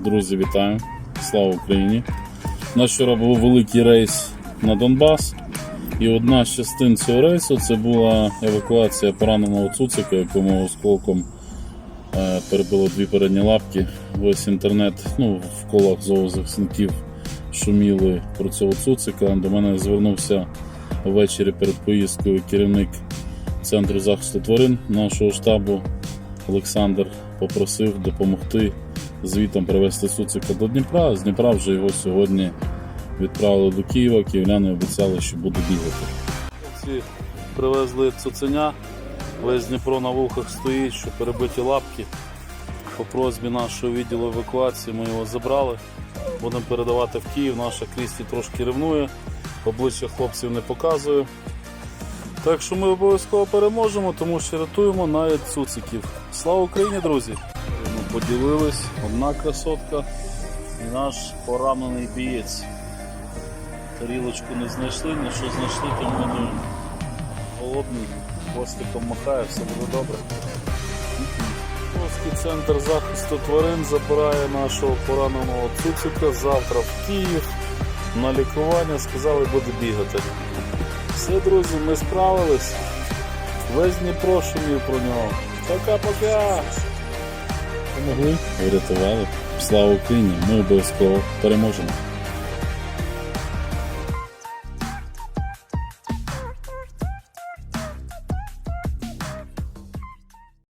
Друзі, вітаю! Слава Україні! У нас вчора був великий рейс на Донбас. І одна з частин цього рейсу це була евакуація пораненого цуцика, якому осколком е, перебило дві передні лапки. Весь інтернет ну, в колах зоозахисників шуміли про цього цуцика. До мене звернувся ввечері перед поїздкою керівник центру захисту тварин нашого штабу Олександр попросив допомогти звітом привезти цуцика до Дніпра. З Дніпра вже його сьогодні відправили до Києва. Київляни обіцяли, що буде бігати. Ці привезли цуценя. Весь Дніпро на вухах стоїть, що перебиті лапки. По просьбі нашого відділу евакуації ми його забрали. Будемо передавати в Київ. Наша Крісті трошки ревнує, обличчя хлопців не показує. Так що ми обов'язково переможемо, тому що рятуємо навіть цуциків. Слава Україні, друзі! Ми поділились, одна красотка і наш поранений бієць. Тарілочку не знайшли, не що знайшли, тому годуємо. Голодний, хвостиком махає, все буде добре. Московський центр захисту тварин забирає нашого пораненого цуцика завтра в Київ на лікування, сказали, буде бігати. Все, друзі, ми справились. Весь Дніпро шумів про нього. Пока-пока! Помогли, врятували. Слава Україні! Ми обов'язково переможемо.